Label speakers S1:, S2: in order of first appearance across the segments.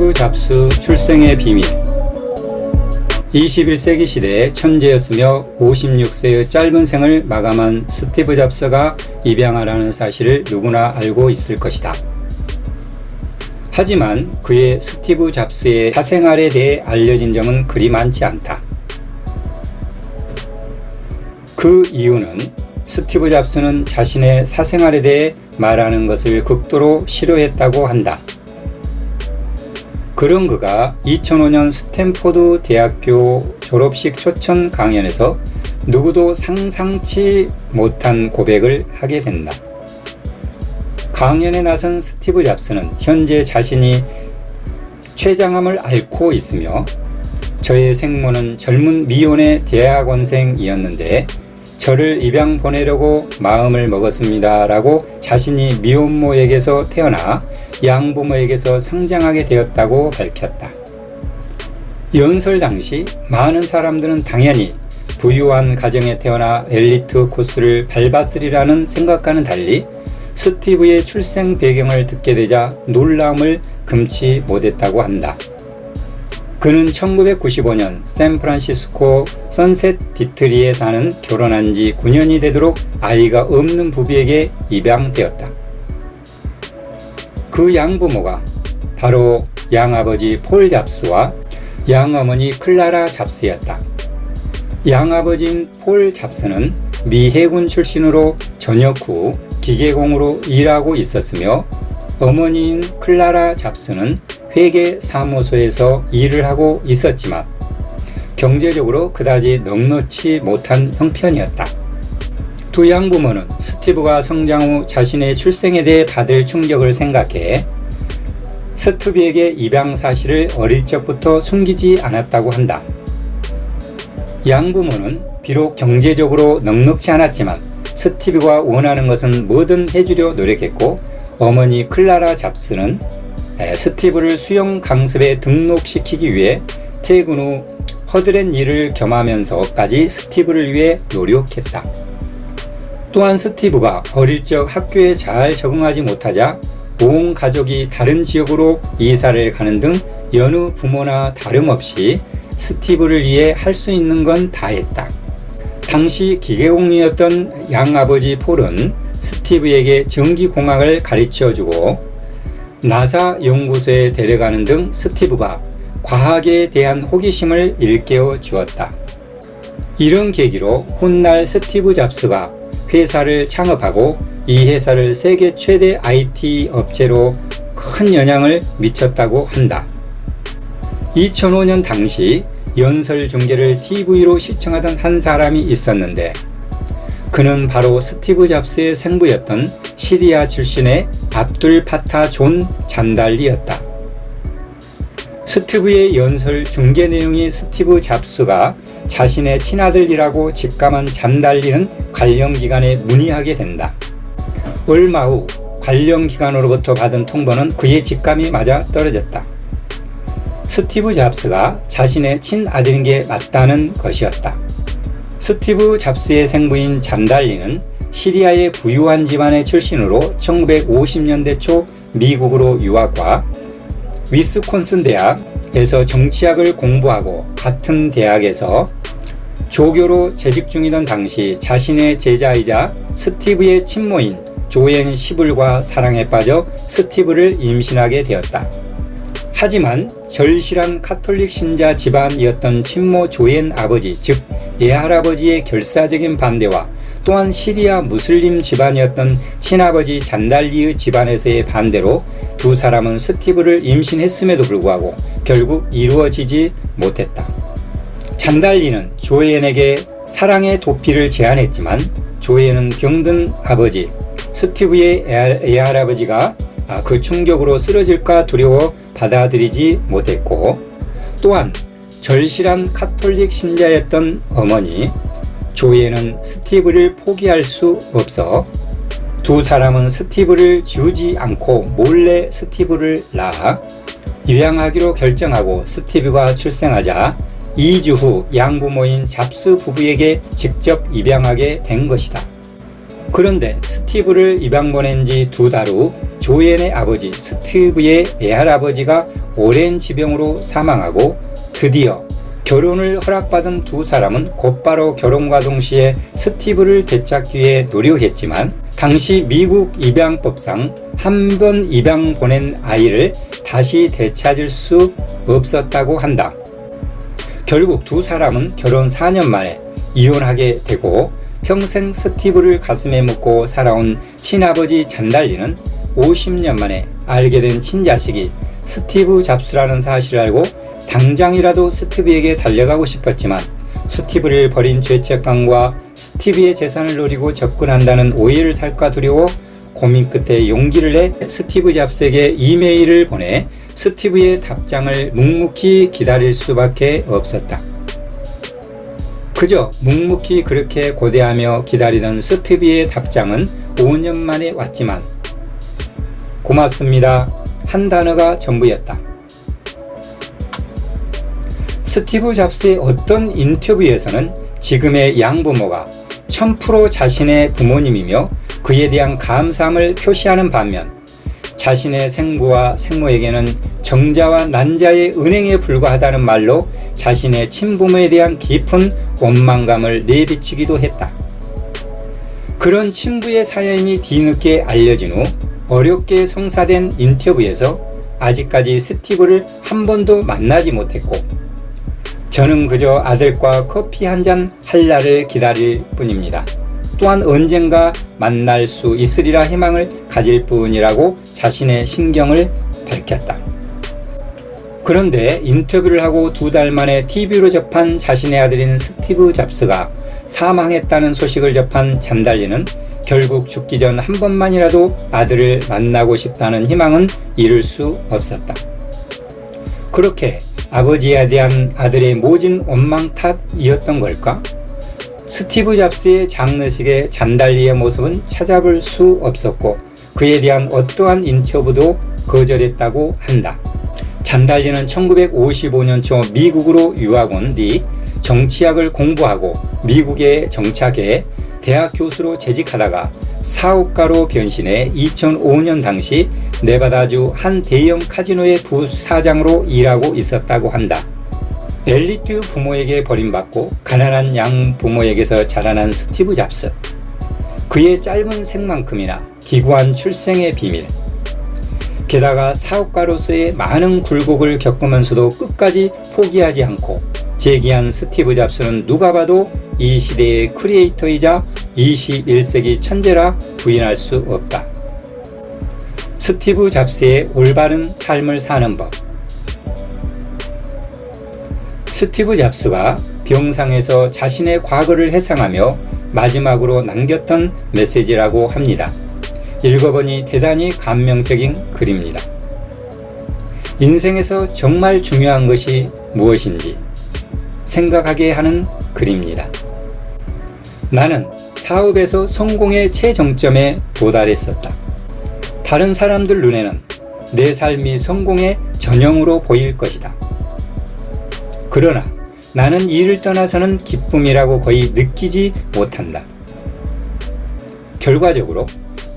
S1: 스티브 잡스 출생의 비밀 21세기 시대의 천재였으며 56세의 짧은 생을 마감한 스티브 잡스가 입양하라는 사실을 누구나 알고 있을 것이다. 하지만 그의 스티브 잡스의 사생활에 대해 알려진 점은 그리 많지 않다. 그 이유는 스티브 잡스는 자신의 사생활에 대해 말하는 것을 극도로 싫어했다고 한다. 그런 그가 2005년 스탠포드 대학교 졸업식 초청 강연에서 누구도 상상치 못한 고백을 하게 된다. 강연에 나선 스티브 잡스는 현재 자신이 췌장암을 앓고 있으며 저의 생모는 젊은 미혼의 대학원생이었는데 저를 입양 보내려고 마음을 먹었습니다. 라고 자신이 미혼모에게서 태어나 양부모에게서 성장하게 되었다고 밝혔다. 연설 당시 많은 사람들은 당연히 부유한 가정에 태어나 엘리트 코스를 밟았으리라는 생각과는 달리 스티브의 출생 배경을 듣게 되자 놀라움을 금치 못했다고 한다. 그는 1995년 샌프란시스코 선셋 디트리에 사는 결혼한 지 9년이 되도록 아이가 없는 부부에게 입양되었다. 그 양부모가 바로 양아버지 폴 잡스와 양어머니 클라라 잡스였다. 양아버지인 폴 잡스는 미 해군 출신으로 전역 후 기계공으로 일하고 있었으며 어머니인 클라라 잡스는 회계 사무소에서 일을 하고 있었지만 경제적으로 그다지 넉넉치 못한 형편이었다. 두 양부모는 스티브가 성장 후 자신의 출생에 대해 받을 충격을 생각해 스티브에게 입양 사실을 어릴 적부터 숨기지 않았다고 한다. 양부모는 비록 경제적으로 넉넉치 않았지만 스티브가 원하는 것은 뭐든 해주려 노력했고 어머니 클라라 잡스는 스티브를 수영 강습에 등록시키기 위해 퇴근 후 허드렛 일을 겸하면서까지 스티브를 위해 노력했다. 또한 스티브가 어릴 적 학교에 잘 적응하지 못하자 온 가족이 다른 지역으로 이사를 가는 등 여느 부모나 다름없이 스티브를 위해 할 수 있는 건 다 했다. 당시 기계공이었던 양아버지 폴은 스티브에게 전기공학을 가르쳐 주고 나사 연구소에 데려가는 등 스티브가 과학에 대한 호기심을 일깨워 주었다. 이런 계기로 훗날 스티브 잡스가 회사를 창업하고 이 회사를 세계 최대 IT 업체로 큰 영향을 미쳤다고 한다. 2005년 당시 연설 중계를 TV로 시청하던 한 사람이 있었는데 그는 바로 스티브 잡스의 생부였던 시리아 출신의 압둘 파타 존 잔달리였다. 스티브의 연설 중계 내용이 스티브 잡스가 자신의 친아들이라고 직감한 잔달리는 관련 기관에 문의하게 된다. 얼마 후 관련 기관으로부터 받은 통보는 그의 직감이 맞아 떨어졌다. 스티브 잡스가 자신의 친아들인 게 맞다는 것이었다. 스티브 잡스의 생부인 잔달리는 시리아의 부유한 집안의 출신으로 1950년대 초 미국으로 유학과 위스콘슨 대학에서 정치학을 공부하고 같은 대학에서 조교로 재직 중이던 당시 자신의 제자이자 스티브의 친모인 조앤 시불과 사랑에 빠져 스티브를 임신하게 되었다. 하지만 절실한 카톨릭 신자 집안이었던 친모 조앤 아버지, 즉 예할아버지의 결사적인 반대와 또한 시리아 무슬림 집안이었던 친아버지 잔달리의 집안에서의 반대로 두 사람은 스티브를 임신했음에도 불구하고 결국 이루어지지 못했다. 잔달리는 조앤에게 사랑의 도피를 제안했지만 조앤은 병든 아버지 스티브의 애할아버지가 그 충격으로 쓰러질까 두려워 받아들이지 못했고 또한 절실한 카톨릭 신자였던 어머니 조이에는 스티브를 포기할 수 없어 두 사람은 스티브를 지우지 않고 몰래 스티브를 낳아 입양하기로 결정하고 스티브가 출생하자 2주 후 양부모인 잡스 부부에게 직접 입양하게 된 것이다. 그런데 스티브를 입양 보낸 지 두 달 후 조앤의 아버지 스티브의 애할아버지가 오랜 지병으로 사망하고 드디어 결혼을 허락받은 두 사람은 곧바로 결혼과 동시에 스티브를 되찾기 위해 노력했지만 당시 미국 입양법상 한 번 입양 보낸 아이를 다시 되찾을 수 없었다고 한다. 결국 두 사람은 결혼 4년 만에 이혼하게 되고 평생 스티브를 가슴에 묻고 살아온 친아버지 잔달리는 50년 만에 알게 된 친자식이 스티브 잡스라는 사실을 알고 당장이라도 스티브에게 달려가고 싶었지만 스티브를 버린 죄책감과 스티브의 재산을 노리고 접근한다는 오해를 살까 두려워 고민 끝에 용기를 내 스티브 잡스에게 이메일을 보내 스티브의 답장을 묵묵히 기다릴 수밖에 없었다. 그저 묵묵히 그렇게 고대하며 기다리던 스티브의 답장은 5년 만에 왔지만 고맙습니다. 한 단어가 전부였다. 스티브 잡스의 어떤 인터뷰에서는 지금의 양부모가 1000% 자신의 부모님이며 그에 대한 감사함을 표시하는 반면 자신의 생부와 생모에게는 정자와 난자의 은행에 불과하다는 말로 자신의 친부모에 대한 깊은 원망감을 내비치기도 했다. 그런 친부의 사연이 뒤늦게 알려진 후 어렵게 성사된 인터뷰에서 아직까지 스티브를 한 번도 만나지 못했고 저는 그저 아들과 커피 한 잔 할 날을 기다릴 뿐입니다. 또한 언젠가 만날 수 있으리라 희망을 가질 뿐이라고 자신의 신경을 밝혔다. 그런데 인터뷰를 하고 두 달 만에 TV로 접한 자신의 아들인 스티브 잡스가 사망했다는 소식을 접한 잔달리는 결국 죽기 전 한 번만이라도 아들을 만나고 싶다는 희망은 이룰 수 없었다. 그렇게 아버지에 대한 아들의 모진 원망 탓이었던 걸까? 스티브 잡스의 장례식에 잔달리의 모습은 찾아볼 수 없었고 그에 대한 어떠한 인터뷰도 거절했다고 한다. 잔달리는 1955년 초 미국으로 유학 온 뒤 정치학을 공부하고 미국에 정착해 대학 교수로 재직하다가 사업가로 변신해 2005년 당시 네바다주 한 대형 카지노의 부사장으로 일하고 있었다고 한다. 엘리트 부모에게 버림받고 가난한 양 부모에게서 자라난 스티브 잡스. 그의 짧은 생만큼이나 기구한 출생의 비밀. 게다가 사업가로서의 많은 굴곡을 겪으면서도 끝까지 포기하지 않고 재기한 스티브 잡스는 누가 봐도 이 시대의 크리에이터이자 21세기 천재라 부인할 수 없다. 스티브 잡스의 올바른 삶을 사는 법. 스티브 잡스가 병상에서 자신의 과거를 회상하며 마지막으로 남겼던 메시지라고 합니다. 읽어보니 대단히 감명적인 글입니다. 인생에서 정말 중요한 것이 무엇인지 생각하게 하는 글입니다. 나는 사업에서 성공의 최정점에 도달했었다. 다른 사람들 눈에는 내 삶이 성공의 전형으로 보일 것이다. 그러나 나는 이를 떠나서는 기쁨이라고 거의 느끼지 못한다. 결과적으로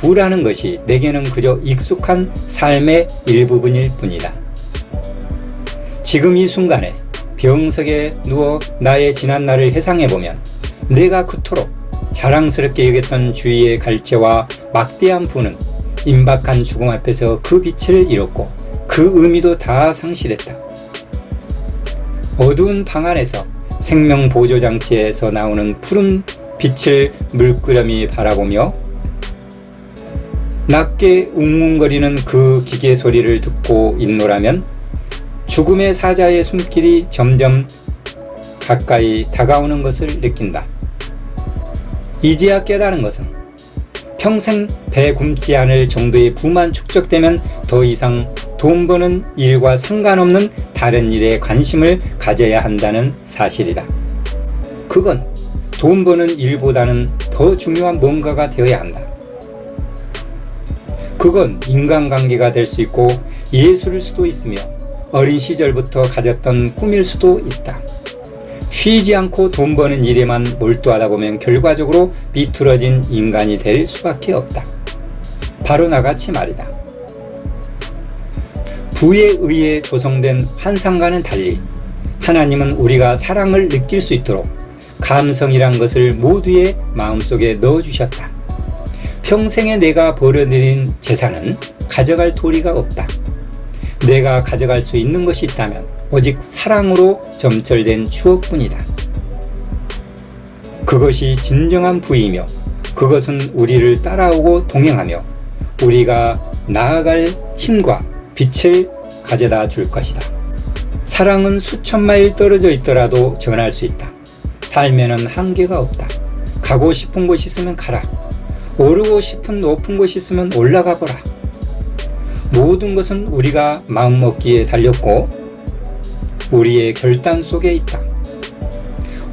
S1: 부라는 것이 내게는 그저 익숙한 삶의 일부분일 뿐이다. 지금 이 순간에 병석에 누워 나의 지난 날을 회상해보면 내가 그토록 자랑스럽게 여겼던 주위의 갈채와 막대한 부는 임박한 죽음 앞에서 그 빛을 잃었고 그 의미도 다 상실했다. 어두운 방 안에서 생명 보조 장치에서 나오는 푸른 빛을 물끄러미 바라보며 낮게 웅웅거리는 그 기계 소리를 듣고 있노라면 죽음의 사자의 숨길이 점점 가까이 다가오는 것을 느낀다. 이제야 깨달은 것은 평생 배 굶지 않을 정도의 부만 축적되면 더 이상 돈 버는 일과 상관없는 다른 일에 관심을 가져야 한다는 사실이다. 그건 돈 버는 일보다는 더 중요한 뭔가가 되어야 한다. 그건 인간관계가 될 수 있고 예술일 수도 있으며 어린 시절부터 가졌던 꿈일 수도 있다. 쉬지 않고 돈 버는 일에만 몰두하다 보면 결과적으로 비뚤어진 인간이 될 수밖에 없다. 바로 나같이 말이다. 부에 의해 조성된 환상과는 달리 하나님은 우리가 사랑을 느낄 수 있도록 감성이란 것을 모두의 마음속에 넣어주셨다. 평생에 내가 벌어들인 재산은 가져갈 도리가 없다. 내가 가져갈 수 있는 것이 있다면 오직 사랑으로 점철된 추억뿐이다. 그것이 진정한 부이며 그것은 우리를 따라오고 동행하며 우리가 나아갈 힘과 빛을 가져다 줄 것이다. 사랑은 수천 마일 떨어져 있더라도 전할 수 있다. 삶에는 한계가 없다. 가고 싶은 곳 있으면 가라. 오르고 싶은 높은 곳 있으면 올라가 보라. 모든 것은 우리가 마음먹기에 달렸고 우리의 결단 속에 있다.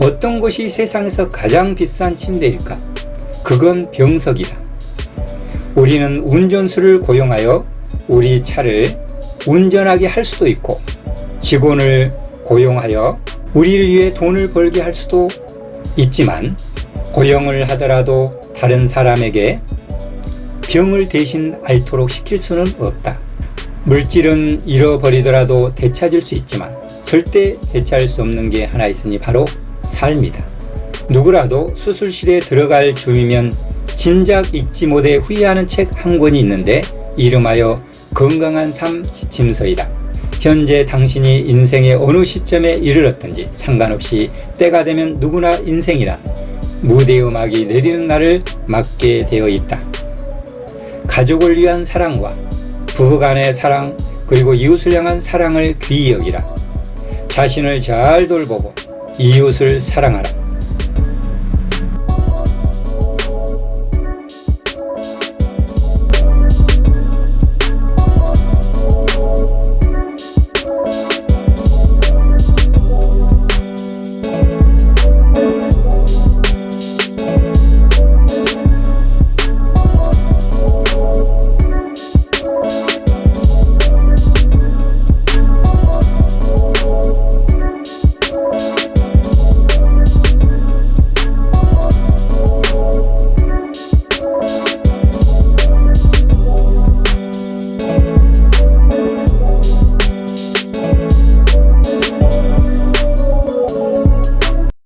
S1: 어떤 것이 세상에서 가장 비싼 침대일까? 그건 병석이다. 우리는 운전수를 고용하여 우리 차를 운전하게 할 수도 있고 직원을 고용하여 우리를 위해 돈을 벌게 할 수도 있지만 고용을 하더라도 다른 사람에게 병을 대신 앓도록 시킬 수는 없다. 물질은 잃어버리더라도 되찾을 수 있지만 절대 되찾을 수 없는 게 하나 있으니 바로 삶이다. 누구라도 수술실에 들어갈 줌이면 진작 읽지 못해 후회하는 책 한 권이 있는데 이름하여 건강한 삶 지침서이다. 현재 당신이 인생의 어느 시점에 이르렀든지 상관없이 때가 되면 누구나 인생이란 무대 음악이 내리는 날을 맞게 되어 있다. 가족을 위한 사랑과 부부 간의 사랑 그리고 이웃을 향한 사랑을 귀히 여기라. 자신을 잘 돌보고 이웃을 사랑하라.